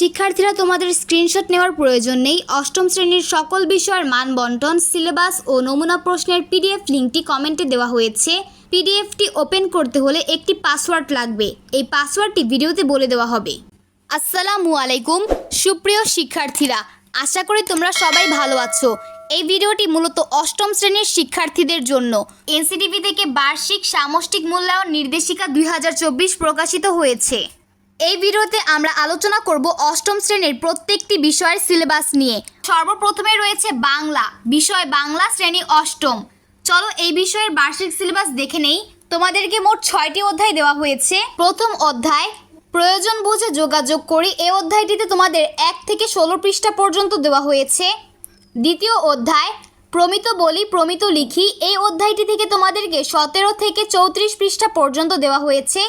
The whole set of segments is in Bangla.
শিক্ষার্থীরা তোমাদের স্ক্রিনশট নেওয়ার প্রয়োজন নেই। অষ্টম শ্রেণির সকল বিষয়ের মান বন্টন সিলেবাস ও নমুনা প্রশ্নের পিডিএফ লিঙ্কটি কমেন্টে দেওয়া হয়েছে। পিডিএফটি ওপেন করতে হলে একটি পাসওয়ার্ড লাগবে। এই পাসওয়ার্ডটি ভিডিওতে বলে দেওয়া হবে। আসসালামু আলাইকুম, সুপ্রিয় শিক্ষার্থীরা। আশা করি তোমরা সবাই ভালো আছো। এই ভিডিওটি মূলত অষ্টম শ্রেণির শিক্ষার্থীদের জন্য। এনসিটিভি থেকে বার্ষিক সামষ্টিক মূল্যায়ন নির্দেশিকা দুই হাজার চব্বিশ প্রকাশিত হয়েছে। এই ভিডিওতে আমরা আলোচনা করব অষ্টম শ্রেণির প্রত্যেকটি বিষয়ের সিলেবাস নিয়ে। সর্বপ্রথমে রয়েছে বাংলা। বিষয় বাংলা শ্রেণি অষ্টম। চলো এই বিষয়ের বার্ষিক সিলেবাস দেখে নেই। তোমাদেরকে মোট ছয়টি অধ্যায় দেওয়া হয়েছে। প্রথম অধ্যায়, প্রয়োজন বুঝে যোগাযোগ করি। এই অধ্যায়টিতে তোমাদের এক থেকে ষোলো পৃষ্ঠা পর্যন্ত দেওয়া হয়েছে। দ্বিতীয় অধ্যায়, প্রমিত বলি, প্রমিত লিখি। এই অধ্যায়টি থেকে তোমাদেরকে সতেরো থেকে চৌত্রিশ পৃষ্ঠা পর্যন্ত দেওয়া হয়েছে।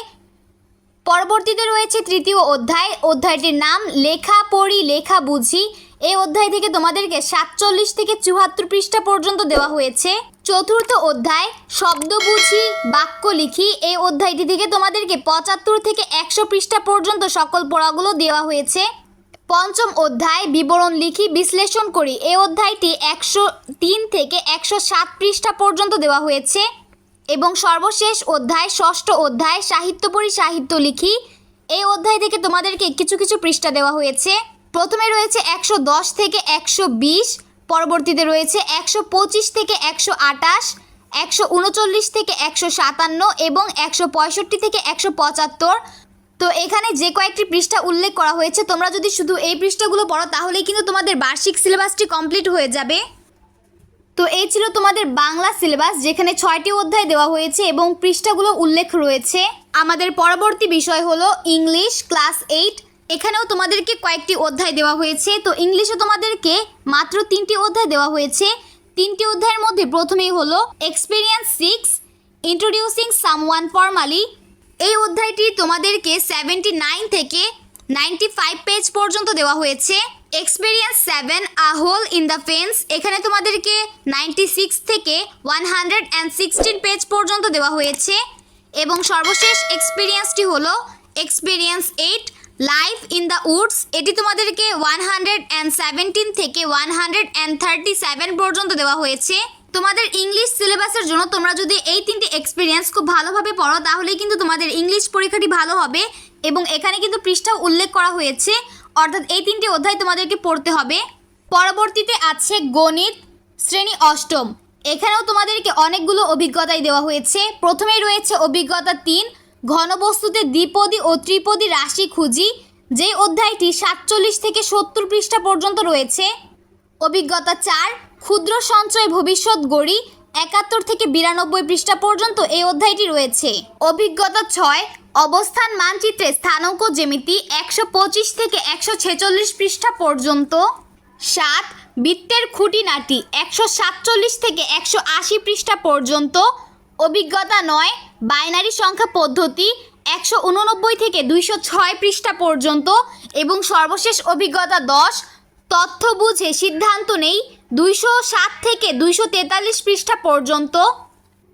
পরবর্তীতে রয়েছে তৃতীয় অধ্যায়। অধ্যায়টির নাম, লেখা পড়ি, লেখা বুঝি। এই অধ্যায় থেকে তোমাদেরকে সাতচল্লিশ থেকে চুয়াত্তর পৃষ্ঠা পর্যন্ত দেওয়া হয়েছে। চতুর্থ অধ্যায়, শব্দ বুঝি, বাক্য লিখি। এই অধ্যায়টি থেকে তোমাদেরকে পঁচাত্তর থেকে একশো পৃষ্ঠা পর্যন্ত সকল পড়াগুলো দেওয়া হয়েছে। পঞ্চম অধ্যায়, বিবরণ লিখি, বিশ্লেষণ করি। এই অধ্যায়টি একশো তিন থেকে একশো সাত পৃষ্ঠা পর্যন্ত দেওয়া হয়েছে। এবং সর্বশেষ অধ্যায়, ষষ্ঠ অধ্যায়, সাহিত্য পড়ি সাহিত্য লিখি। এই অধ্যায় থেকে তোমাদেরকে কিছু কিছু পৃষ্ঠা দেওয়া হয়েছে। প্রথমে রয়েছে একশো দশ থেকে একশো বিশ, পরবর্তীতে রয়েছে একশো পঁচিশ থেকে একশো আটাশ একশো উনচল্লিশ থেকে একশো সাতান্ন এবং একশো পঁয়ষট্টি থেকে একশো পঁচাত্তর। তো এখানে যে কয়েকটি পৃষ্ঠা উল্লেখ করা হয়েছে, তোমরা যদি শুধু এই পৃষ্ঠাগুলো পড়ো, তাহলেই কিন্তু তোমাদের বার্ষিক সিলেবাসটি কমপ্লিট হয়ে যাবে। তো এই ছিল তোমাদের বাংলা সিলেবাস, যেখানে ছয়টি অধ্যায় দেওয়া হয়েছে এবং পৃষ্ঠাগুলো উল্লেখ রয়েছে। আমাদের পরবর্তী বিষয় হলো ইংলিশ ক্লাস এইট। এখানেও তোমাদেরকে কয়েকটি অধ্যায় দেওয়া হয়েছে। তো ইংলিশে তোমাদেরকে মাত্র তিনটি অধ্যায় দেওয়া হয়েছে। তিনটি অধ্যায়ের মধ্যে প্রথমেই হলো experience six introducing someone formally এই অধ্যায়টি তোমাদেরকে সেভেন্টি নাইন থেকে নাইনটি ফাইভ পেজ পর্যন্ত দেওয়া হয়েছে। Experience seven a hole in the fence এখানে তোমাদেরকে নাইনটি সিক্স থেকে one hundred and sixteen page পর্যন্ত দেওয়া হয়েছে। এবং সর্বশেষ এক্সপিরিয়েন্সটি হলো experience eight life in the woods এটি তোমাদেরকে ওয়ান হান্ড্রেড অ্যান্ড সেভেন্টিন থেকে one hundred and thirty seven পর্যন্ত দেওয়া হয়েছে। তোমাদের ইংলিশ সিলেবাসের জন্য তোমরা যদি এই তিনটি এক্সপিরিয়েন্স খুব ভালোভাবে পড়ো, তাহলেই কিন্তু তোমাদের ইংলিশ পরীক্ষাটি ভালো হবে। এবং এখানে কিন্তু পৃষ্ঠা উল্লেখ করা হয়েছে। অর্থাৎ এই তিনটি অধ্যায় তোমাদেরকে পড়তে হবে। পরবর্তীতে আছে গণিত, শ্রেণি অষ্টম। এখানেও তোমাদেরকে অনেকগুলো অভিজ্ঞতাই দেওয়া হয়েছে। প্রথমেই রয়েছে অভিজ্ঞতা তিন, ঘনবস্তুতে দ্বিপদী ও ত্রিপদী রাশি খুঁজি, যেই অধ্যায়টি সাতচল্লিশ থেকে সত্তর পৃষ্ঠা পর্যন্ত রয়েছে। অভিজ্ঞতা চার, ক্ষুদ্র সঞ্চয় ভবিষ্যৎ গড়ি একাত্তর থেকে বিরানব্বই পৃষ্ঠা পর্যন্ত এই অধ্যায়টি রয়েছে। অভিজ্ঞতা ছয়, অবস্থান মানচিত্রে স্থানাঙ্ক জ্যামিতি একশো পঁচিশ থেকে একশো ছেচল্লিশ পৃষ্ঠা পর্যন্ত। সাত, বৃত্তের খুঁটিনাটি একশো সাতচল্লিশ থেকে একশো আশি পৃষ্ঠা পর্যন্ত। অভিজ্ঞতা নয়, বাইনারি সংখ্যা পদ্ধতি একশো উননব্বই থেকে দুইশো ছয় পৃষ্ঠা পর্যন্ত এবং সর্বশেষ অভিজ্ঞতা দশ, তথ্য বুঝে সিদ্ধান্ত নেই দুইশো সাত থেকে দুইশো তেতাল্লিশ পৃষ্ঠা পর্যন্ত।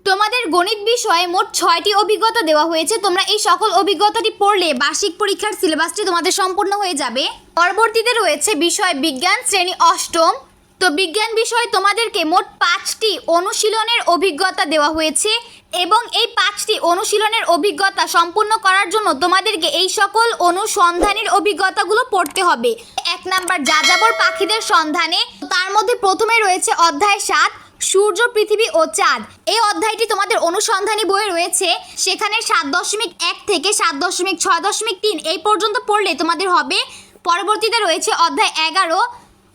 তোমাদের গণিত বিষয়ে মোট ছয়টি অভিজ্ঞতা দেওয়া হয়েছে। তোমরা এই সকল অভিজ্ঞতাটি পড়লে বার্ষিক পরীক্ষার সিলেবাসটি তোমাদের সম্পূর্ণ হয়ে যাবে। পরবর্তীতে রয়েছে বিষয় বিজ্ঞান শ্রেণি অষ্টম। তো বিজ্ঞান বিষয়ে তোমাদেরকে মোট পাঁচটি অনুশীলনের অভিজ্ঞতা দেওয়া হয়েছে। এবং এই পাঁচটি অনুশীলনের অভিজ্ঞতা সম্পূর্ণ করার জন্য তোমাদেরকে এই সকল অনুসন্ধানের অভিজ্ঞতাগুলো পড়তে হবে। এক নাম্বার, যাযাবর পাখিদের সন্ধানে। তার মধ্যে প্রথমে রয়েছে অধ্যায় সাত, সূর্য, পৃথিবী ও চাঁদ। এই অধ্যায়টি তোমাদের অনুসন্ধানী বইয়ে রয়েছে। সেখানে সাত দশমিক এক থেকে সাত দশমিক ছয় দশমিক তিন এই পর্যন্ত পড়লে তোমাদের হবে। পরবর্তীতে রয়েছে অধ্যায় এগারো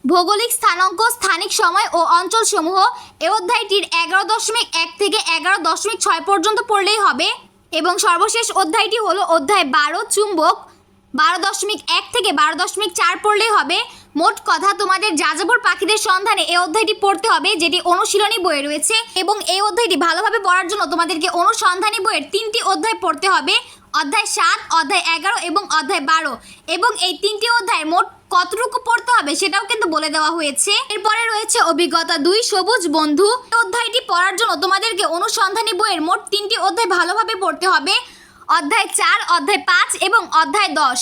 ভৌগোলিক স্থানাঙ্ক, স্থানিক সময় ও অঞ্চলসমূহ এ অধ্যায়টির এগারো দশমিক এক থেকে এগারো দশমিক ছয় পর্যন্ত পড়লেই হবে। এবং সর্বশেষ অধ্যায়টি হলো অধ্যায় বারো, চুম্বক। বারো দশমিক এক থেকে বারো দশমিক চার পড়লেই হবে। মোট কথা তোমাদের যাযাবর পাখিদের সন্ধানে এই অধ্যায়টি পড়তে হবে, যেটি অনুশীলনী বইয়ে রয়েছে। এবং এই অধ্যায়টি ভালোভাবে পড়ার জন্য তোমাদেরকে অনুসন্ধানী বইয়ের তিনটি অধ্যায় পড়তে হবে। অধ্যায় সাত, অধ্যায় এগারো এবং অধ্যায় বারো। এবং এই তিনটি অধ্যায় মোট কতটুকু পড়তে হবে সেটাও কিন্তু বলে দেওয়া হয়েছে। এরপরে রয়েছে অভিজ্ঞতা দুই, সবুজ বন্ধু। অধ্যায়টি পড়ার জন্য তোমাদেরকে অনুসন্ধানী বইয়ের মোট তিনটি অধ্যায় ভালোভাবে পড়তে হবে। অধ্যায় চার, অধ্যায় পাঁচ এবং অধ্যায় দশ।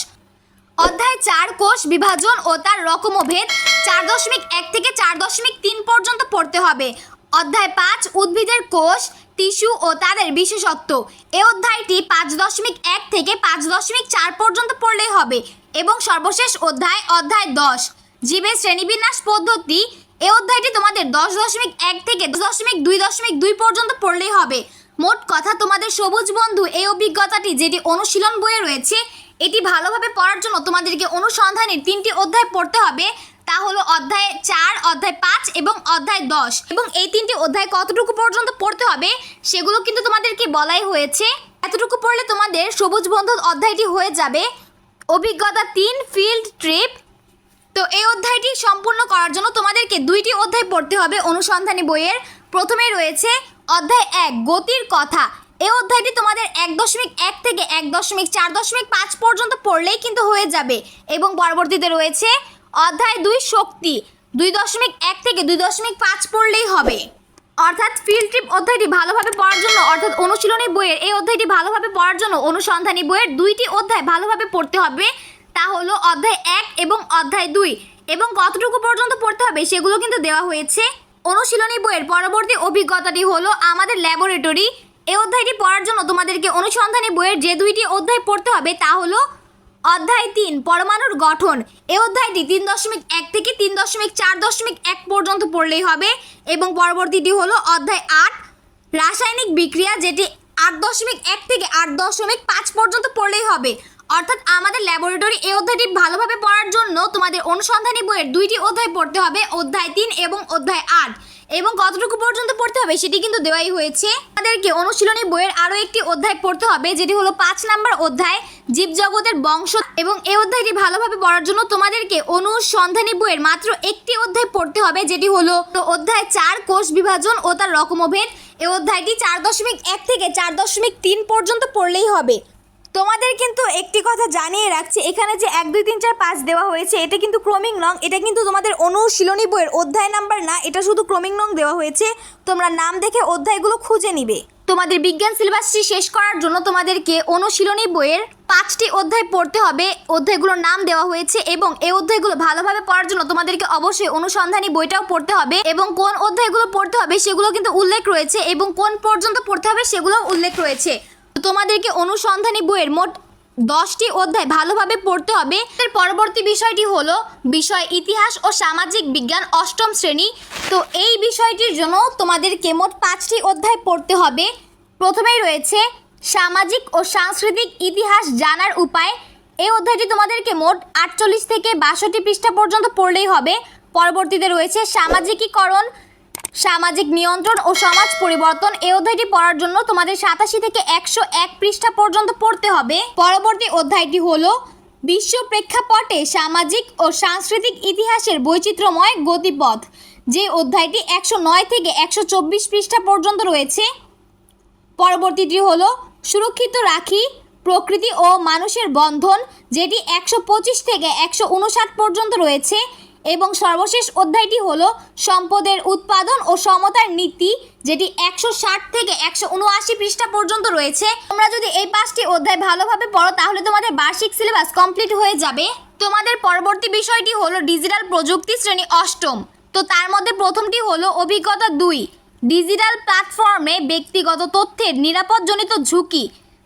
অধ্যায় চার কোষ বিভাজন ও তার রকমভেদ চার দশমিক এক থেকে চার দশমিক তিন পর্যন্ত পড়তে হবে। অধ্যায় পাঁচ, উদ্ভিদের কোষ, টিস্যু ও তাদের বিশেষত্ব। এ অধ্যায়টি পাঁচ দশমিক এক থেকে পাঁচ দশমিক চার পর্যন্ত পড়লেই হবে এবং সর্বশেষ অধ্যায় অধ্যায় দশ। জীবের শ্রেণীবিন্যাস পদ্ধতি, এ অধ্যায়টি তোমাদের দশ দশমিক এক থেকে দশ দশমিক দুই দশমিক দুই পর্যন্ত পড়লেই হবে। মোট কথা তোমাদের সবুজ বন্ধু, এই অভিজ্ঞতাটি যেটি অনুশীলন বইয়ে রয়েছে, এটি ভালোভাবে পড়ার জন্য তোমাদেরকে অনুসন্ধানের তিনটি অধ্যায় পড়তে হবে। তা হলো অধ্যায় চার, অধ্যায় পাঁচ এবং অধ্যায় দশ। এবং এই তিনটি অধ্যায় কতটুকু পর্যন্ত পড়তে হবে সেগুলো কিন্তু তোমাদেরকে বলাই হয়েছে। এতটুকু পড়লে তোমাদের সবুজ বন্ধু অধ্যায়টি হয়ে যাবে। অভিজ্ঞতা তিন ফিল্ড ট্রিপ তো এই অধ্যায়টি সম্পূর্ণ করার জন্য তোমাদেরকে দুইটি অধ্যায় পড়তে হবে অনুসন্ধানী বইয়ের। প্রথমে রয়েছে অধ্যায় এক, গতির কথা। এই অধ্যায়টি তোমাদের এক দশমিক এক থেকে এক দশমিক চার দশমিক পাঁচ পর্যন্ত পড়লেই কিন্তু হয়ে যাবে। এবং পরবর্তীতে রয়েছে অধ্যায় দুই শক্তি, দুই দশমিক এক থেকে দুই দশমিক পাঁচ পড়লেই হবে। অর্থাৎ ফিল্ড ট্রিপ অধ্যায়টি ভালোভাবে পড়ার জন্য, অর্থাৎ অনুশীলনী বইয়ের এই অধ্যায়টি ভালোভাবে পড়ার জন্য অনুসন্ধানী বইয়ের দুইটি অধ্যায় ভালোভাবে পড়তে হবে, তা হলো অধ্যায় এক এবং অধ্যায় দুই। এবং কতটুকু পর্যন্ত পড়তে হবে সেগুলো কিন্তু দেওয়া হয়েছে। অনুশীলনী বইয়ের পরবর্তী অভিজ্ঞতাটি হলো আমাদের ল্যাবরেটরি এই অধ্যায়টি পড়ার জন্য তোমাদেরকে অনুসন্ধানী বইয়ের যে দুইটি অধ্যায় পড়তে হবে তা হলো অধ্যায় তিন, পরমাণুর গঠন। এই অধ্যায়টি তিন দশমিক এক থেকে তিন দশমিক চার দশমিক এক পর্যন্ত পড়লেই হবে এবং পরবর্তীটি হলো অধ্যায় আট, রাসায়নিক বিক্রিয়া যেটি আট দশমিক এক থেকে আট দশমিক পাঁচ পর্যন্ত পড়লেই হবে। অর্থাৎ আমাদের ল্যাবরেটরি এই অধ্যায়টি ভালোভাবে পড়ার জন্য তোমাদের অনুসন্ধানী বইয়ের দুইটি অধ্যায় পড়তে হবে, অধ্যায় তিন এবং অধ্যায় আট। এবং কতটুকু পর্যন্ত পড়তে হবে সেটি কিন্তু দেওয়াই হয়েছে। আমাদেরকে অনুশীলনী বইয়ের আরও একটি অধ্যায় পড়তে হবে, যেটি হলো পাঁচ নাম্বার অধ্যায়, জীবজগতের বংশ। এবং এই অধ্যায়টি ভালোভাবে পড়ার জন্য তোমাদেরকে অনুসন্ধানী বইয়ের মাত্র একটি অধ্যায় পড়তে হবে, যেটি হলো অধ্যায় চার, কোষ বিভাজন ও তার রকমভেদ। এই অধ্যায়টি চার দশমিক এক থেকে চার দশমিক তিন পর্যন্ত পড়লেই হবে। তোমাদের কিন্তু একটি কথা জানিয়ে রাখছি, এখানে যে এক, দুই, তিন, চার, পাঁচ দেওয়া হয়েছে, এটা কিন্তু ক্রমিক নং, এটা কিন্তু তোমাদের অনুশীলনী বইয়ের অধ্যায় নাম্বার না, এটা শুধু ক্রমিক নং দেওয়া হয়েছে, তোমরা নাম দেখে অধ্যায়গুলো খুঁজে নিবে। তোমাদের বিজ্ঞান সিলেবাসটি শেষ করার জন্য তোমাদেরকে অনুশীলনী বইয়ের পাঁচটি অধ্যায় পড়তে হবে, অধ্যায়গুলোর নাম দেওয়া হয়েছে এবং এই অধ্যায়গুলো ভালোভাবে পড়ার জন্য তোমাদেরকে অবশ্যই অনুসন্ধানী বইটাও পড়তে হবে এবং কোন অধ্যায়গুলো পড়তে হবে সেগুলো কিন্তু উল্লেখ রয়েছে এবং কোন পর্যন্ত পড়তে হবে সেগুলো উল্লেখ রয়েছে। তোমাদেরকে অনুসন্ধানী বইয়ের মোট দশটি অধ্যায় ভালোভাবে পড়তে হবে। এর পরবর্তী বিষয়টি হলো বিষয় ইতিহাস ও সামাজিক বিজ্ঞান অষ্টম শ্রেণি। তো এই বিষয়টির জন্য তোমাদেরকে মোট পাঁচটি অধ্যায় পড়তে হবে। প্রথমেই রয়েছে সামাজিক ও সাংস্কৃতিক ইতিহাস জানার উপায়। এই অধ্যায়টি তোমাদেরকে মোট আটচল্লিশ থেকে বাষট্টি পৃষ্ঠা পর্যন্ত পড়লেই হবে। পরবর্তীতে রয়েছে সামাজিকীকরণ। সামাজিক নিয়ন্ত্রণ ও সমাজ পরিবর্তন এই অধ্যায়টি পড়ার জন্য তোমাদের সাতাশি থেকে একশো এক পৃষ্ঠা পর্যন্ত পড়তে হবে। পরবর্তী অধ্যায়টি হলো, বিশ্ব প্রেক্ষাপটে সামাজিক ও সাংস্কৃতিক ইতিহাসের বৈচিত্র্যময় গতিপথ, যে অধ্যায়টি একশো নয় থেকে একশো চব্বিশ পৃষ্ঠা পর্যন্ত রয়েছে। পরবর্তীটি হলো, সুরক্ষিত রাখি, প্রকৃতি ও মানুষের বন্ধন, যেটি একশো পঁচিশ থেকে একশো উনষাট পর্যন্ত রয়েছে। এবং সর্বশেষ অধ্যায়টি হল সম্পদের উৎপাদন ও সমতার নীতি, যেটি একশো ষাট থেকে একশো উনআশি পৃষ্ঠা পর্যন্ত রয়েছে। তোমরা যদি এই পাঁচটি অধ্যায় ভালোভাবে পড়ো, তাহলে তোমাদের বার্ষিক সিলেবাস কমপ্লিট হয়ে যাবে। তোমাদের পরবর্তী বিষয়টি হলো ডিজিটাল প্রযুক্তি শ্রেণি অষ্টম। তো তার মধ্যে প্রথমটি হলো অভিজ্ঞতা দুই, ডিজিটাল প্ল্যাটফর্মে ব্যক্তিগত তথ্যের নিরাপদজনিত ঝুঁকি।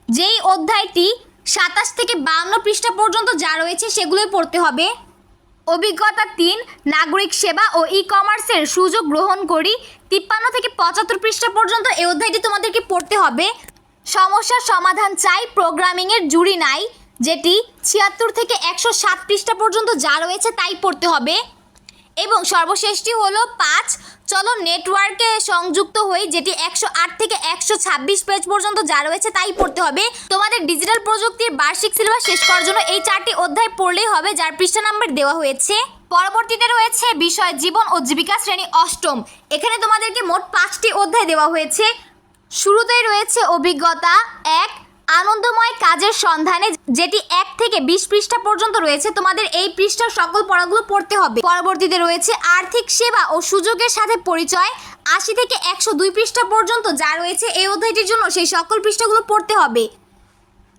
যেই অধ্যায়টি সাতাশ থেকে বাউন্ন পৃষ্ঠা পর্যন্ত যা রয়েছে সেগুলোই পড়তে হবে। অভিজ্ঞতা তিন, নাগরিক সেবা ও ই কমার্সের সুযোগ গ্রহণ করি। তিপ্পান্ন থেকে পঁচাত্তর পৃষ্ঠা পর্যন্ত এই অধ্যায়টি তোমাদেরকে পড়তে হবে। সমস্যার সমাধান চাই প্রোগ্রামিংয়ের জুড়ি নাই, যেটি ছিয়াত্তর থেকে একশো সাত পৃষ্ঠা পর্যন্ত যা রয়েছে তাই পড়তে হবে। এবং সর্বশেষটি হলো পাঁচ চলো নেটওয়ার্কে সংযুক্ত হই, যেটি একশো আট থেকে একশো ছাব্বিশ পেজ পর্যন্ত যা রয়েছে তাই পড়তে হবে। তোমাদের ডিজিটাল প্রযুক্তির বার্ষিক সিলেবাস শেষ করার জন্য এই চারটি অধ্যায় পড়লেই হবে, যার পৃষ্ঠা নাম্বার দেওয়া হয়েছে। পরবর্তীতে রয়েছে বিষয় জীবন ও জীবিকা শ্রেণি অষ্টম। এখানে তোমাদেরকে মোট পাঁচটি অধ্যায় দেওয়া হয়েছে। শুরুতেই রয়েছে অভিজ্ঞতা এক আনন্দময় কাজের সন্ধানে যেটি এক থেকে বিশ পৃষ্ঠা পর্যন্ত রয়েছে, তোমাদের এই পৃষ্ঠার সকল পড়াগুলো পড়তে হবে। পরবর্তীতে রয়েছে আর্থিক সেবা ও সুযোগের সাথে পরিচয়। আশি থেকে একশো দুই পৃষ্ঠা পর্যন্ত যা রয়েছে এই অধ্যায়টির জন্য সেই সকল পৃষ্ঠাগুলো পড়তে হবে।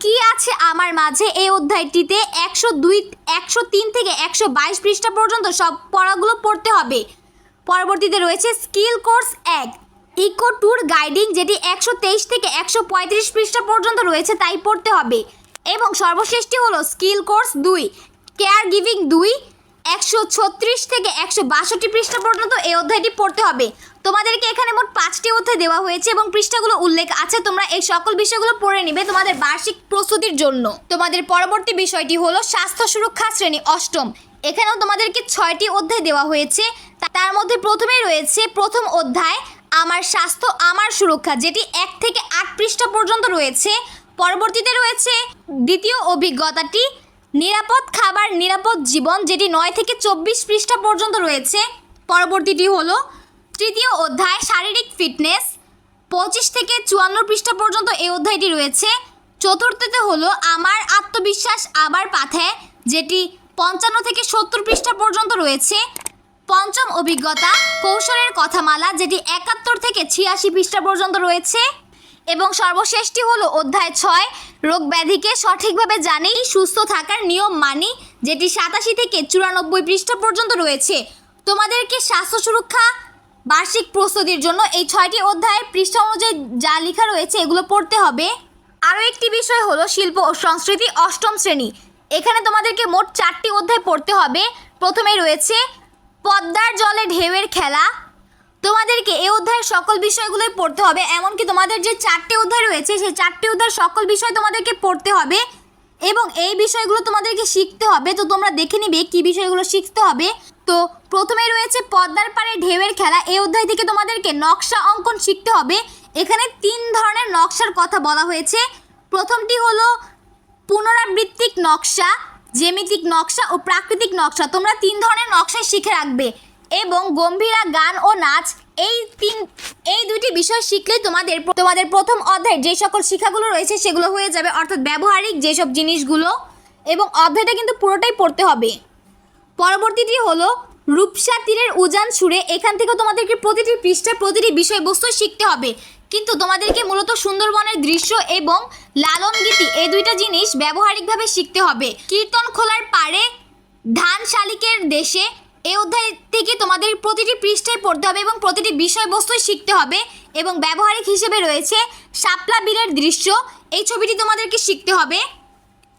কি আছে আমার মাঝে এই অধ্যায়টিতে? একশো দুই, একশো তিন থেকে একশো বাইশ পৃষ্ঠা পর্যন্ত সব পড়াগুলো পড়তে হবে। পরবর্তীতে রয়েছে স্কিল কোর্স এক। ইকো ট্যুর গাইডিং যেটি একশো তেইশ থেকে একশো পঁয়ত্রিশ পৃষ্ঠা পর্যন্ত রয়েছে, তাই পড়তে হবে। এবং সর্বশেষটি হলো স্কিল কোর্স দুই কেয়ার গিভিং দুই, একশো ছত্রিশ থেকে একশো বাষট্টি পৃষ্ঠা পর্যন্ত এই অধ্যায়টি পড়তে হবে। তোমাদেরকে এখানে মোট পাঁচটি অধ্যায় দেওয়া হয়েছে এবং পৃষ্ঠাগুলো উল্লেখ আছে, তোমরা এই সকল বিষয়গুলো পড়ে নিবে তোমাদের বার্ষিক প্রস্তুতির জন্য। তোমাদের পরবর্তী বিষয়টি হলো স্বাস্থ্য সুরক্ষা শ্রেণি অষ্টম। এখানেও তোমাদেরকে ছয়টি অধ্যায় দেওয়া হয়েছে তার মধ্যে প্রথমেই রয়েছে প্রথম অধ্যায় আমার স্বাস্থ্য, আমার সুরক্ষা, যেটি এক থেকে আট পৃষ্ঠা পর্যন্ত রয়েছে। পরবর্তীতে রয়েছে দ্বিতীয় অভিজ্ঞতাটি, নিরাপদ খাবার, নিরাপদ জীবন, যেটি নয় থেকে চব্বিশ পৃষ্ঠা পর্যন্ত রয়েছে। পরবর্তীটি হলো তৃতীয় অধ্যায়, শারীরিক ফিটনেস। পঁচিশ থেকে চুয়ান্ন পৃষ্ঠা পর্যন্ত এই অধ্যায়টি রয়েছে। চতুর্থতে হলো আমার আত্মবিশ্বাস আবার পাথে যেটি পঞ্চান্ন থেকে সত্তর পৃষ্ঠা পর্যন্ত রয়েছে। পঞ্চম অভিজ্ঞতা, কৌশলের কথামালা যেটি একাত্তর থেকে ছিয়াশি পৃষ্ঠা পর্যন্ত রয়েছে এবং সর্বশেষটি হলো অধ্যায় ছয়, রোগ ব্যাধিকে সঠিকভাবে জানেই সুস্থ থাকার নিয়ম মানি, যেটি সাতাশি থেকে চুরানব্বই পৃষ্ঠা পর্যন্ত রয়েছে। তোমাদেরকে স্বাস্থ্য সুরক্ষা, বার্ষিক প্রস্তুতির জন্য এই ছয়টি অধ্যায় পৃষ্ঠা অনুযায়ী যা লেখা রয়েছে এগুলো পড়তে হবে। আরও একটি বিষয় হলো শিল্প ও সংস্কৃতি অষ্টম শ্রেণি। এখানে তোমাদেরকে মোট চারটি অধ্যায় পড়তে হবে। প্রথমে রয়েছে পদ্মার জলে ঢেউয়ের খেলা। তোমাদেরকে এই অধ্যায়ের সকল বিষয়গুলোই পড়তে হবে, এমনকি তোমাদের যে চারটে অধ্যায় রয়েছে, সেই চারটে অধ্যায়ের সকল বিষয় তোমাদেরকে পড়তে হবে এবং এই বিষয়গুলো তোমাদেরকে শিখতে হবে। তো তোমরা দেখে নিবে কি বিষয়গুলো শিখতে হবে। তো প্রথমে রয়েছে পদ্মার পাড়ে ঢেউয়ের খেলা। এই অধ্যায় থেকে তোমাদেরকে নকশা অঙ্কন শিখতে হবে। এখানে তিন ধরনের নকশার কথা বলা হয়েছে। প্রথমটি হলো পুনরাবৃত্তিক নকশা। জ্যামিতিক নকশা ও প্রাকৃতিক নকশা তোমরা তিন ধরনের নকশাই শিখে রাখবে এবং গম্ভীরা গান ও নাচ, এই তিন এই দুইটি বিষয় শিখলেই তোমাদের তোমাদের প্রথম অধ্যায় যে সকল শিক্ষাগুলো রয়েছে সেগুলো হয়ে যাবে। অর্থাৎ ব্যবহারিক যেসব জিনিসগুলো এবং অধ্যায়টা কিন্তু পুরোটাই পড়তে হবে। পরবর্তীটি হলো রূপসা তীরের উজান সুরে এখান থেকে তোমাদেরকে প্রতিটি পৃষ্ঠায় প্রতিটি বিষয়বস্তু শিখতে হবে। কিন্তু তোমাদেরকে মূলত সুন্দরবনের দৃশ্য এবং লালন গীতি, এই দুইটা জিনিস ব্যবহারিকভাবে শিখতে হবে। কীর্তন খোলার পারে ধান শালিকের দেশে এই অধ্যায় থেকে তোমাদের প্রতিটি পৃষ্ঠায় পড়তে হবে এবং প্রতিটি বিষয়বস্তুই শিখতে হবে এবং ব্যবহারিক হিসেবে রয়েছে শাপলা বিলের দৃশ্য। এই ছবিটি তোমাদেরকে শিখতে হবে।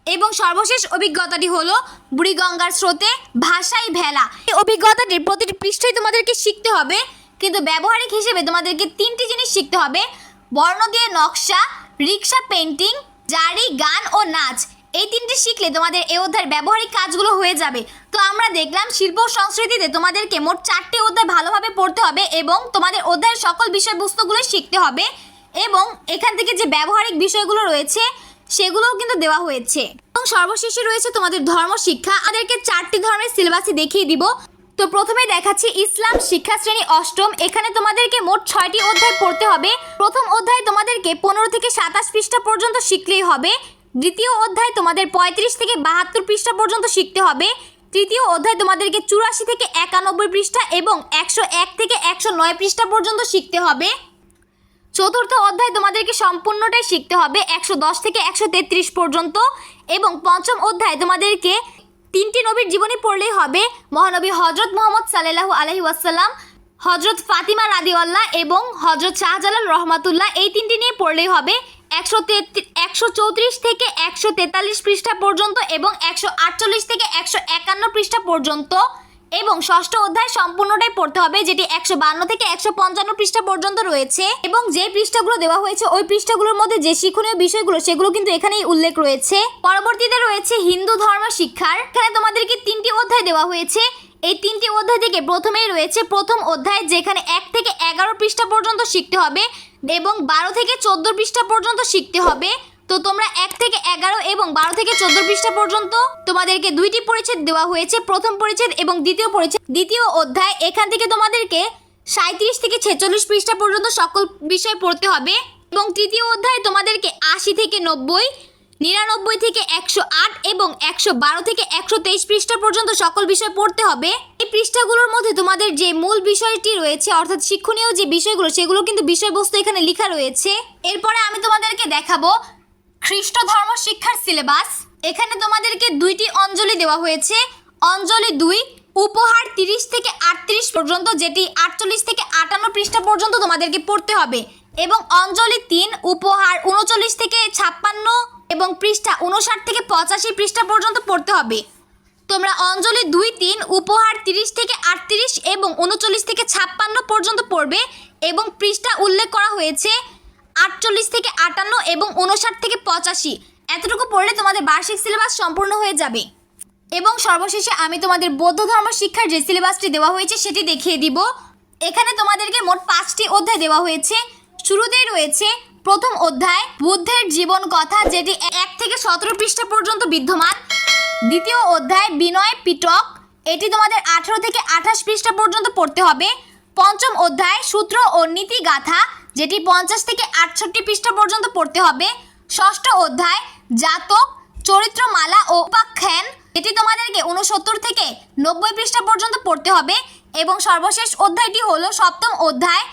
এবং সর্বশেষ অভিজ্ঞতাটি হলো বুড়িগঙ্গার স্রোতে ভাষাই ভেলা। এই অভিজ্ঞতাটির প্রতিটি পৃষ্ঠায় তোমাদেরকে শিখতে হবে কিন্তু ব্যবহারিক হিসেবে তোমাদেরকে তিনটি জিনিস শিখতে হবে। বর্ণ দিয়ে নকশা, রিক্সা পেন্টিং জারি, গান ও নাচ। এই তিনটি শিখলে তোমাদের এই অধ্যায়ের ব্যবহারিক কাজগুলো হয়ে যাবে। তো আমরা দেখলাম শিল্প সংস্কৃতিতে তোমাদেরকে মোট চারটি অধ্যায় ভালোভাবে পড়তে হবে এবং তোমাদের অধ্যায়ের সকল বিষয়বস্তুগুলো শিখতে হবে এবং এখান থেকে যে ব্যবহারিক বিষয়গুলো রয়েছে, সেগুলোও কিন্তু দেওয়া হয়েছে। এবং সর্বশেষে রয়েছে তোমাদের ধর্ম শিক্ষা। আমাদেরকে চারটি ধর্মের সিলেবাসে দেখিয়ে দিব। তো প্রথমে দেখাচ্ছি ইসলাম শিক্ষা শ্রেণি অষ্টম। এখানে তোমাদেরকে মোট ছয়টি অধ্যায় পড়তে হবে। প্রথম অধ্যায় তোমাদেরকে পনেরো থেকে সাতাশ পৃষ্ঠা পর্যন্ত শিখলেই হবে। দ্বিতীয় অধ্যায় তোমাদের পঁয়ত্রিশ থেকে বাহাত্তর পৃষ্ঠা পর্যন্ত শিখতে হবে। তৃতীয় অধ্যায় তোমাদেরকে চুরাশি থেকে একানব্বই পৃষ্ঠা এবং একশো এক থেকে একশো নয় পৃষ্ঠা পর্যন্ত শিখতে হবে। চতুর্থ অধ্যায় তোমাদেরকে সম্পূর্ণটাই শিখতে হবে, একশো দশ থেকে একশো তেত্রিশ পর্যন্ত। এবং পঞ্চম অধ্যায় তোমাদেরকে তিনটি নবীর জীবনী পড়লেই হবে। মহানবী হজরত মোহাম্মদ সাল্লাহ আলহি ওয়াসাল্লাম হজরত ফাতিমা রাদিওয়াল্লাহ এবং হজরত শাহজালাল রহমাতুল্লাহ এই তিনটি নিয়ে পড়লেই হবে। একশো একশো চৌত্রিশ থেকে একশো তেতাল্লিশ পৃষ্ঠা পর্যন্ত এবং একশো আটচল্লিশ থেকে একশো একান্ন পৃষ্ঠা পর্যন্ত। এবং ষষ্ঠ অধ্যায় সম্পূর্ণটাই পড়তে হবে, যেটি একশো বান্ন থেকে একশো পঞ্চান্ন পৃষ্ঠা পর্যন্ত রয়েছে। এবং যে পৃষ্ঠাগুলো দেওয়া হয়েছে, ওই পৃষ্ঠাগুলোর মধ্যে যে শিক্ষণীয় বিষয়গুলো, সেগুলো কিন্তু এখানেই উল্লেখ রয়েছে। পরবর্তীতে রয়েছে হিন্দু ধর্ম শিক্ষার। এখানে তোমাদেরকে তিনটি অধ্যায় দেওয়া হয়েছে। এই তিনটি অধ্যায় থেকে প্রথমেই রয়েছে প্রথম অধ্যায়, যেখানে এক থেকে এগারো পৃষ্ঠা পর্যন্ত শিখতে হবে এবং বারো থেকে চোদ্দ পৃষ্ঠা পর্যন্ত শিখতে হবে। তো তোমরা এক থেকে এগারো এবং বারো থেকে চোদ্দ পৃষ্ঠা পর্যন্ত তোমাদেরকে দুইটি পরিচ্ছেদ দেওয়া হয়েছে। প্রথম পরিচ্ছেদ এবং দ্বিতীয় পরিচ্ছেদ। দ্বিতীয় অধ্যায়, এখান থেকে তোমাদেরকে সাঁত্রিশ থেকে ছেচল্লিশ পৃষ্ঠা পর্যন্ত সকল বিষয় পড়তে হবে। এবং তৃতীয় অধ্যায় তোমাদেরকে আশি থেকে নব্বই, নিরানব্বই থেকে একশো আট এবং একশো বারো থেকে একশো তেইশ পৃষ্ঠা পর্যন্ত সকল বিষয় পড়তে হবে। এই পৃষ্ঠাগুলোর মধ্যে তোমাদের যে মূল বিষয়টি রয়েছে, অর্থাৎ শিক্ষণীয় যে বিষয়গুলো, সেগুলো কিন্তু বিষয়বস্তু এখানে লেখা রয়েছে। এরপরে আমি তোমাদেরকে দেখাবো খ্রিস্ট ধর্ম শিক্ষার সিলেবাস। এখানে তোমাদেরকে দুইটি অঞ্জলি দেওয়া হয়েছে। অঞ্জলি দুই, উপহার তিরিশ থেকে আটত্রিশ পর্যন্ত, যেটি আটচল্লিশ থেকে আটান্ন পৃষ্ঠা পর্যন্ত তোমাদেরকে পড়তে হবে। এবং অঞ্জলি তিন, উপহার উনচল্লিশ থেকে ছাপ্পান্ন এবং পৃষ্ঠা উনষাট থেকে পঁচাশি পৃষ্ঠা পর্যন্ত পড়তে হবে। তোমরা অঞ্জলি দুই, তিন, উপহার তিরিশ থেকে আটত্রিশ এবং উনচল্লিশ থেকে ছাপ্পান্ন পর্যন্ত পড়বে এবং পৃষ্ঠা উল্লেখ করা হয়েছে আটচল্লিশ থেকে আটান্ন এবং উনষাট থেকে পঁচাশি। এতটুকু পড়লে তোমাদের বার্ষিক সিলেবাস সম্পূর্ণ হয়ে যাবে। এবং সর্বশেষে আমি তোমাদের বৌদ্ধ ধর্ম শিক্ষার যে সিলেবাসটি দেওয়া হয়েছে সেটি দেখিয়ে দিব। এখানে তোমাদেরকে মোট পাঁচটি অধ্যায় দেওয়া হয়েছে। শুরুতেই রয়েছে প্রথম অধ্যায়, বুদ্ধের জীবন কথা, যেটি এক থেকে সতেরো পৃষ্ঠা পর্যন্ত বিদ্যমান। দ্বিতীয় অধ্যায়, বিনয় পিটক, এটি তোমাদের আঠারো থেকে আঠাশ পৃষ্ঠা পর্যন্ত পড়তে হবে। পঞ্চম অধ্যায়, সূত্র ও নীতি গাথা যেটি পঞ্চাশ থেকে আটষট্টি পৃষ্ঠা পর্যন্ত পড়তে হবে। ষষ্ঠ অধ্যায়, জাতক, চরিত্রমালা ও উপাখ্যান। এটি তোমাদেরকে উনসত্তর থেকে নব্বই পৃষ্ঠা পর্যন্ত পড়তে হবে এবং সর্বশেষ অধ্যায়টি হলো সপ্তম অধ্যায়,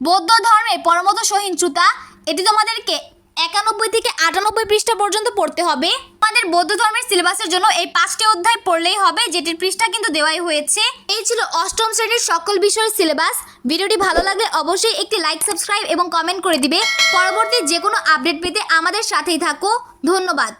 বৌদ্ধ ধর্মে পরমত সহিংসুতা। এটি তোমাদেরকে একানব্বই থেকে আটানব্বই পৃষ্ঠা পর্যন্ত পড়তে হবে। আমাদের বৌদ্ধ ধর্মের সিলেবাসের জন্য এই পাঁচটি অধ্যায় পড়লেই হবে, যেটির পৃষ্ঠা কিন্তু দেওয়াই হয়েছে। এই ছিল অষ্টম শ্রেণির সকল বিষয়ের সিলেবাস। ভিডিওটি ভালো লাগলে অবশ্যই একটি লাইক, সাবস্ক্রাইব এবং কমেন্ট করে দিবে। পরবর্তী যে কোনো আপডেট পেতে আমাদের সাথেই থাকো। ধন্যবাদ।